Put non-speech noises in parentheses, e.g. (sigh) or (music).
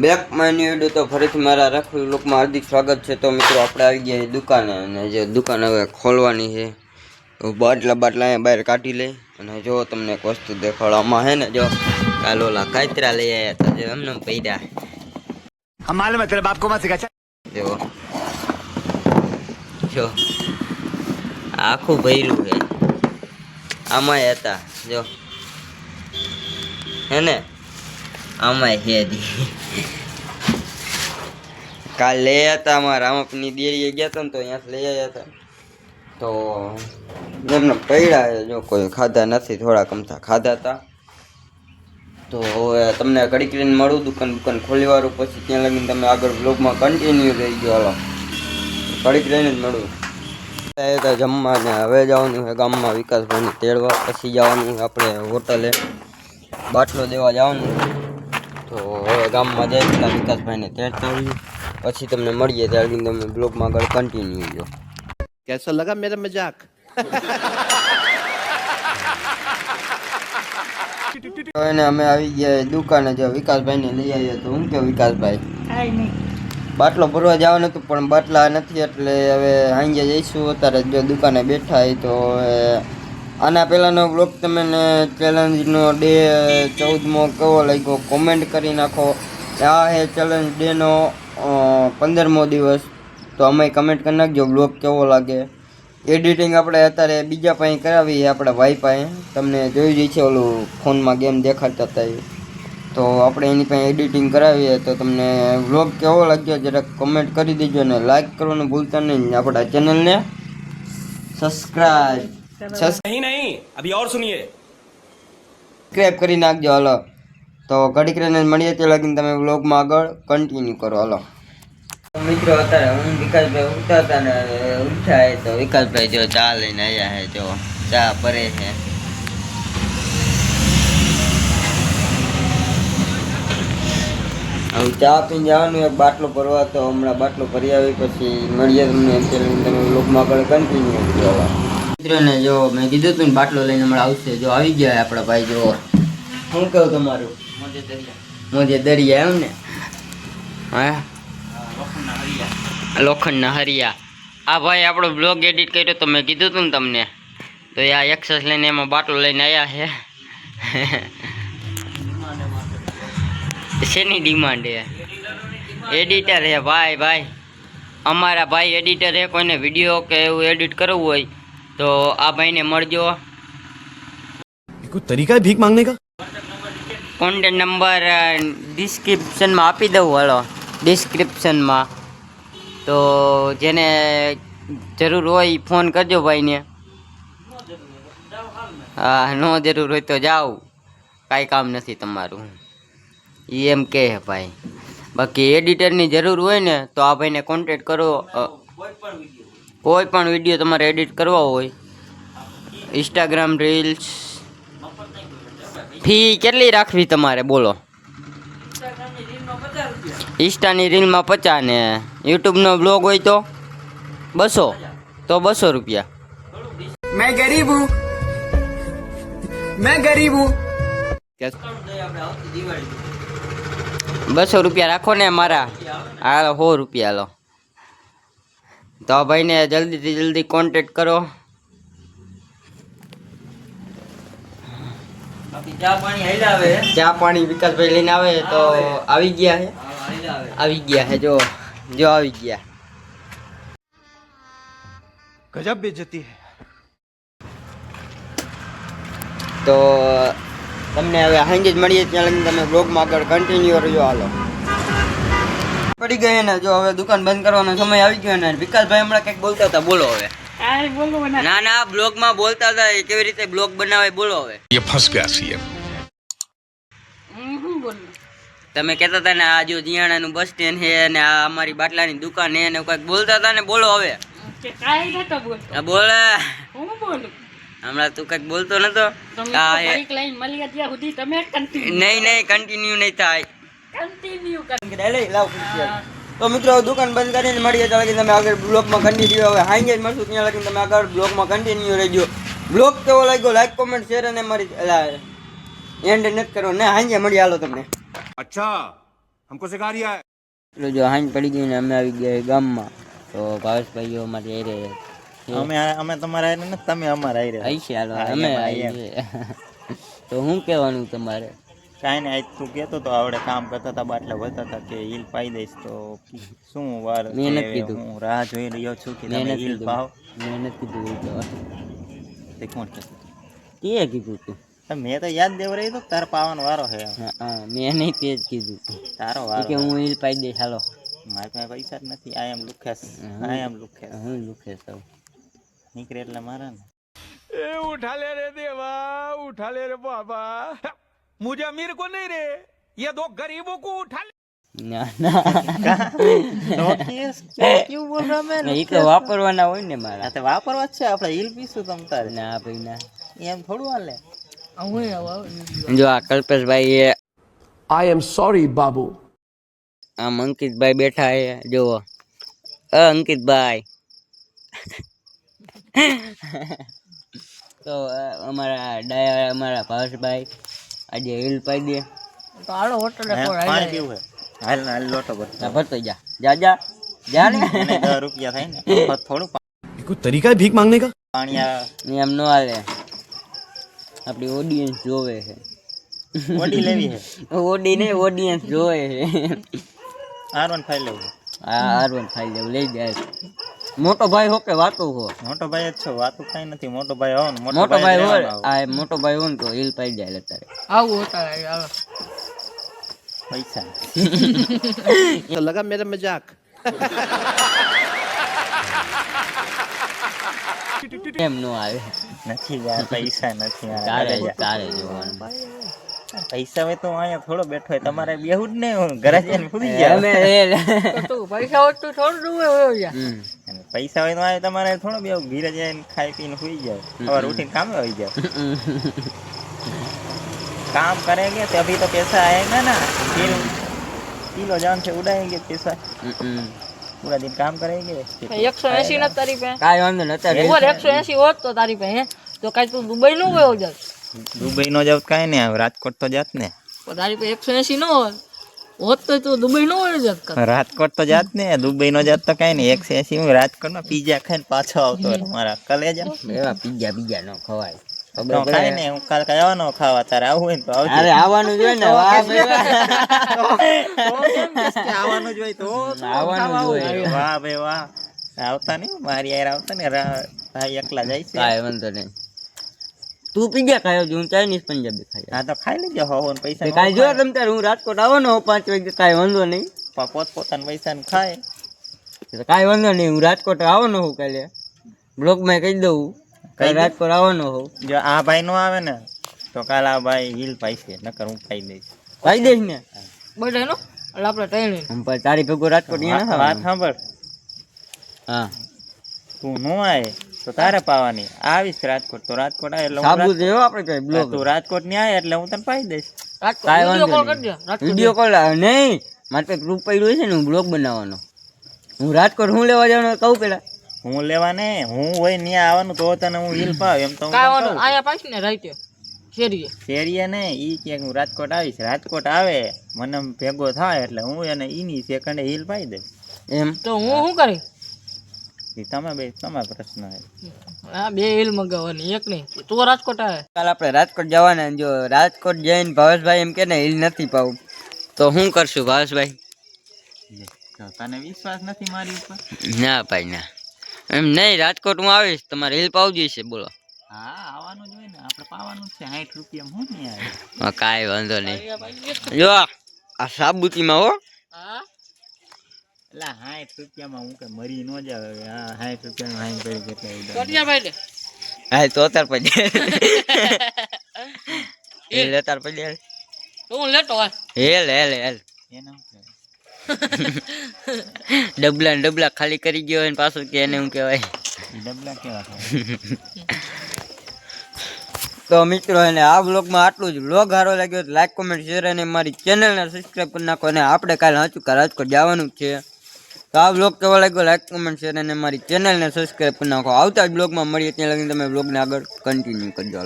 Back my new તો ફરીથી મારા રખવી લોકમાં હાર્દિક સ્વાગત છે. તો મિત્રો આપણે આવી ગયા દુકાને અને જે દુકાન હવે ખોલવાની છે બાટલા બાટલા અહીંયા બહાર કાઢી લઈ અને જો તમને એક વસ્તુ દેખાડવામાં હે ને જો કાલ ઓલા કાતરા લઈ આવ્યા હતા જે એમને પૈડા. માલુમ તેરા જો જો આખું ભર્યું છે. આમાં હતા જો હે ને? આમાંય છે દી કાલ લઈ આવ્યા હતા અમારા રામપની દેરીએ ગયા હતા ને તો અહીંયાથી લઈ આવ્યા હતા તો એમને પડ્યા જો કોઈ ખાધા નથી, થોડા કમથા ખાધા હતા તો હવે તમને ઘડીક લઈને મળું દુકાન દુકાન ખોલી વાળું પછી ત્યાં લગીને તમે આગળ બ્લોગમાં કન્ટિન્યુ રહી ગયો હાલો. ઘડીક લઈને જ મળું. આવ્યા જમવા ને હવે જવાનું છે, ગામમાં વિકાસભાઈને તેડવા, પછી જવાનું આપણે હોટલે. બાટલો દેવા જવાનું. તો હવે ગામમાં જઈ પેલા વિકાસભાઈને ત્યાં પછી તમને મળીએ ત્યાં સુધી તમે બ્લોગમાં આગળ કન્ટિન્યુ જો કેસો લગા મેરા મજાક? એને અમે આવી ગયા દુકાને જો વિકાસભાઈને લઈ આવ્યો તો હું કે વિકાસભાઈ? બાટલો ભરવા જવાનું હતું પણ બાટલા નથી એટલે હવે હાંજે જઈશું. અત્યારે જો દુકાને બેઠા હોય તો આના પહેલાંનો બ્લોગ તમે ચેલેન્જનો ડે ચૌદમો કેવો લાગ્યો? કોમેન્ટ કરી નાખો. આ હે ચેલેન્જ ડેનો પંદરમો દિવસ. તો અમે કમેન્ટ કરી નાખજો બ્લોગ કેવો લાગે. એડિટિંગ આપણે અત્યારે બીજા પાસે કરાવી આપણા ભાઈ પાસે તમને જોઈ જઈ છે ઓલું ફોનમાં ગેમ દેખાડતા હતા તો આપણે એની પાસે એડિટિંગ કરાવીએ તો તમને વ્લોગ કેવો લાગ્યો જરાક કમેન્ટ કરી દેજો ને લાઇક કરવાનું ભૂલતા નહીં. આપણા ચેનલને સબસ્ક્રાઇબ નહીં નહીં અભી ઓર સુનિયે સબસ્ક્રાઈબ કરી નાખજો હાલો. તો ઘડીક રહીને મળીએ તે લગીને તમે વ્લોગમાં આગળ. કન્ટિન્યુ કરો હાલો. મિત્રો અત્યારે હું વિકાસભાઈ ઉતરતા ને ઉઠ્યા તો વિકાસભાઈ જો ચા લઈને આવ્યા છે જો ચા ભરે છે. હવે ચા પીને જવાનું એક બાટલો ભરવા તો હમણાં બાટલો ભરી આવી પછી મળીએ તમને તમે લોકમાં આગળ કન્ટિન્યુ જોવા મિત્રોને જો મેં કીધું હતું ને બાટલો લઈને હમણાં આવશે. જો આવી ગયા આપણા ભાઈ જો શું કહું તમારું? મોજે દરિયા. એમ ને? હા? લોખંડના હરિયા. આ ભાઈ આપણો બ્લોગ એડિટ કર્યો તો મેં કીધું હતું ને તમને. તો આ એક્સેસ લઈને એમાં બાટલો લઈને આવ્યા છે. શેની ડિમાન્ડ છે? એડિટર છે ભાઈ ભાઈ. અમારા ભાઈ એડિટર છે. કોઈને વીડિયો કે એવું એડિટ કરવું હોય તો આ ભાઈને મળજો. કોઈ તરીકા ભીખ માંગને કા? કોન્ટેક્ટ નંબર ડિસ્ક્રિપ્શનમાં આપી દઉં હાલો. ડિસ્ક્રિપ્શનમાં તો જેને જરૂર હોય ફોન કરજો ભાઈને. હા ન જરૂર હોય તો જાઓ. કાંઈ કામ નથી તમારું. એ એમ કે ભાઈ. બાકી એડિટરની જરૂર હોય ને તો આ ભાઈને કોન્ટેક્ટ કરો. કોઈ પણ વીડિયો તમારે એડિટ કરવા હોય ઇન્સ્ટાગ્રામ રીલ્સ ફી કેટલી રાખવી તમારે બોલો? ઇન્સ્ટાની રીલમાં પચાસ ને યુટ્યુબનો બ્લોગ હોય તો બસો તો બસો રૂપિયા. મેં ગરીબ હું. મેં ગરીબ હું. બસો રૂપિયા રાખો ને મારા. હાલો સો રૂપિયા લો. તો ભાઈને જલ્દીથી જલ્દી કોન્ટેક્ટ કરો. ચા પાણી વિકાસભાઈ લઈને આવે તો આવી. ગયા છે આવી. ગયા છે જો જો આવી ગયા. ગજબ બેજતી તો તમને હવે સાંજે જ મળીએ ત્યાં તમે બ્લોગમાં આગળ કન્ટિન્યુ રહ્યો હાલો. પડી ગઈ ને જો હવે દુકાન બંધ કરવાનો સમય આવી ગયો ને વિકાસભાઈ હમણાં કંઈક બોલતા હતા બોલો હવે ના ના બ્લોગમાં બોલતા હતા એ કેવી રીતે બ્લોગ બનાવે બોલો હવે ये फंस गया सीएम તમે કહેતા હતા ને આ જો જીયાણાનું બસ સ્ટેન્ડ છે ને આ અમારી બાટલાની દુકાન છે ને કંઈક બોલતા હતા ને બોલો હવે કે કાંઈ નતો બોલતો આ બોલે હું બોલું હમણાં તું કંઈક બોલતો નતો તમે આ તો હે બાઈક લઈને મળીએ ત્યાં સુધી તમે કન્ટિન્યુ નહીં નહીં કન્ટિન્યુ નહીં થાય કન્ટિન્યુ કરી લઈ લાવ તો મિત્રો દુકાન બંધ કરીને મળીએ ત્યાં લગી તમે આગળ બ્લોગમાં કન્ટિન્યુ હવે હાઈ જ મળશું ત્યાં લગી તમે આગળ બ્લોગમાં કન્ટિન્યુ રહેજો. બ્લોક કેવો લાગ્યો? લાઈક કોમેન્ટ શેર અને મારી એન્ડ નથી કરો ને હાંજે મળી હાલો તમને. અચ્છા હમકો સિખા રહ્યા હે. જો હાંજ પડી ગઈ ને અમે આવી ગયા ગામમાં. તો ભાવેશભાઈઓ અમારે આવી રહ્યા અમે અમે તમારા આવી તમે અમારા આવી રહ્યા છે હાલો અમે આવી (laughs) તો હું કહેવાનું તમારે? કાંઈ આજ તું કહેતો તો આપણે કામ કરતા હતા બાટલા ભરતા હતા કે હિલ પાઈ દઈશ તો શું વાર મહેનત કીધું. હું રાહ જોઈ રહ્યો છું કે તમે હિલ પાવ. મહેનત કીધું તો. તે કોણ કહેતું તે કીધું તું. મેં તો યાદ દેવરાઈ તો તાર પાવાનો વારો હે. મેં નહીં તે જ કીધું. તારો વારો કે હું. હિલ પાઈ દઈશ હાલો. મારી પાસે પૈસા જ નથી. આઈ એમ લુખેસ આઈ એમ લુખેસ હું લુખેસ છું. નીકળે એટલે મારા ને. એ ઉઠા લે રે દેવા ઉઠા લે રે બાબા. मुझे अमीर को नहीं रे ये दो गरीबों को उठा ले ના ના લુખેસ કેવું બોલ રહ્યા મેં એ તો વાપરવાના હોય ને મારા આ તો વાપરવા જ છે આપણે હીલ પીશું તમ તારે ના ભાઈ ના એમ થોડું હાલે જો આ કલ્પેશભાઈ એ I am sorry, Babu. આમ અંકિતભાઈ બેઠા છે જુઓ અ અંકિતભાઈ તો અ, અમારા ડાયા અમારા ભાવેશભાઈ આજે હિલ પાઈ દે. તો આલો હોટલ પાણી પીવું હે. હાલ હાલ લોટો ભરતા ભરતો જા. જા જા. જા ને. 10 રૂપિયા થાય ને થોડું કોઈ તરીકા ભીખ માંગને કા? પાણી એમ નો હાલે. આપડી ઓડિયન્સ જોવે છે. ઓડી લેવી છે ઓડી ને ઓડિયન્સ જોવે છે. આર વન ફાઈલ લેવું હા. આર વન ફાઈલ લેવું. લઈ જાય મોટો ભાઈ હો કે વાતો હો. મોટો ભાઈ જ છો વાતો કઈ નથી મોટો ભાઈ હો ને મોટો ભાઈ હો આ મોટો ભાઈ હો ને તો હિલ પાઈ જાય અત્યારે. આવું હોતા આવે પૈસા. (laughs) તો લગા મેરે મજાક. એમ નો આવે. નથી યાર પૈસા નથી તારે તારે જોવાનું. પૈસા હોય તો અહીંયા થોડો બેઠો હોય તમારે બેહું જ નહીં ઘરે જઈને ફૂટી ગયા. પૈસા હોય તો થોડું હોય પૈસા હોય તો અહીંયા તમારે થોડો બેહું ઘીરે જઈને ખાઈ પીને સુઈ જાવ સવાર ઉઠીને કામે આવી જાવ काम करेंगे तभी तो पैसा आएगा ना फिर किलो जान से उड़ाएंगे पैसा હમ. पूरा दिन काम करेंगे फिर એકસો એસી ના તારી પાસે કાંઈ વાંધો નહીં અત્યારે ઉપર એકસો એસી હોત તો તારી પાસે હે? તો કાંઈ તું દુબઈ નો ગયો જાત दुबई नो जाओ काहे नहीं राजकोट तो जात ने પણ તારી પાસે એકસો એસી નો હોત હોત તો તું દુબઈ નો જાત રાજકોટ તો જાત ને દુબઈ નો જાત તો કઈ ને એક સેસી હું રાજકોટમાં પીઝા ખાઈને પાછો આવતો મારા કલે જાવ એવા પીઝા બીજા નો ખવાય. આવતા નઈ મારી આવતા ને એકલા જાય છે. વાંધો નહીં. તું પીઝા ખાયો હું ચાઇનીઝ પંજાબી ખાયો હા તો ખાઈ લેજો હો ને પૈસા કાંઈ જો તમ તાર હું રાજકોટ આવવાનો પાંચ વાગે કાઈ વાંધો નહીં. પોત પોતાના પૈસા ને ખાય. તો કાંઈ વાંધો નહીં હું રાજકોટ આવવાનો હું કાલે. બ્લોગમાં કહી દઉં કાલે રાજકોટ આવવાનો હોઉં જો આ ભાઈ નો આવે ને તો કાલ આ ભાઈ હિલ પાઈશે નકર હું ખાઈ દઈશ. ખાઈ દઈશ ને? બધાય નો એટલે આપણે ટ્રેન તારી ભેગો રાજકોટ વાત સાંભળ. હા. તું નો આવે તો તારે પાવાની. આવીશ રાજકોટ. તો રાજકોટ આવે એટલે સાબુ દેવો આપણે કઈ બ્લોગ? તું રાજકોટની આવે એટલે હું તને પાઈ દઈશ. રાજકોટ વાંધો કોલ કરજો રાજકોટ કોલ નહીં. મારે કંઈક ગ્રુપ પડ્યું છે ને હું બ્લોગ બનાવવાનો. હું રાજકોટ હું લેવા જવાનું કહું પેલા? હું લેવા ને હું હોય ન્યા આવવાનું તો તને હું હિલ પાવ એમ તો. નહીં. અહીંયા પાછી ને રાઈતે. શેરીએ. શેરીએ ને ઈ કે હું રાજકોટ આવીશ. રાજકોટ આવે મને ભેગો થાય એટલે હું એને ઈની સેકન્ડે હિલ પાઈ દઈશ. એમ? તો હું શું કરી તમે બે તમારો પ્રશ્ન હા બે હિલ મગાવવાની. એક નહીં. તું રાજકોટ આવે? કાલ આપણે રાજકોટ જવાના જો રાજકોટ જઈને ભાવેશભાઈ એમ કે ને હિલ નથી પાવું. તો શું કરશું ભાવેશભાઈ? તને વિશ્વાસ નથી મારી ઉપર? ના ભાઈ ના. એમ નહીં રાજકોટ હું આવીશ. તમારે હિલ પાવજી છે બોલો. હા આવવાનું જોઈએ હોય ને. આપણે પાવાનું છે. સાઠ રૂપિયા હું નહીં આવે? હા, કાંઈ વાંધો નહીં. જો આ સાબુતીમાં હો હા. એટલે સાઠ રૂપિયામાં હું કે મરી ન જાવ હા સાઠ રૂપિયામાં સાઠ કરી કેટલા ઉડાડી. ભાઈ હા તો તાર પછી હેલ તાર પછી તો હું લેતો હોય હેલ હેલ હેલ એને ડબલા ને ડબલા ખાલી કરી ગયો હોય ને પાછું કે એને શું કહેવાય. ડબલા કેવા (laughs) તો મિત્રો એને આ બ્લોગમાં આટલું જ. બ્લોગ સારો લાગ્યો તો લાઈક કોમેન્ટ શેર અને મારી ચેનલને સબસ્ક્રાઈબ કરી નાખો. અને આપણે કાલે હાચું રાજકોટ જવાનું છે. તો આ બ્લોગ કેવો લાગ્યો? લાઈક કોમેન્ટ શેર અને મારી ચેનલને સબસ્ક્રાઈબ કરી નાખો. આવતા જ બ્લોગમાં મળીએ. ત્યાં લગી તમે બ્લોગને આગળ કન્ટિન્યુ કરજો.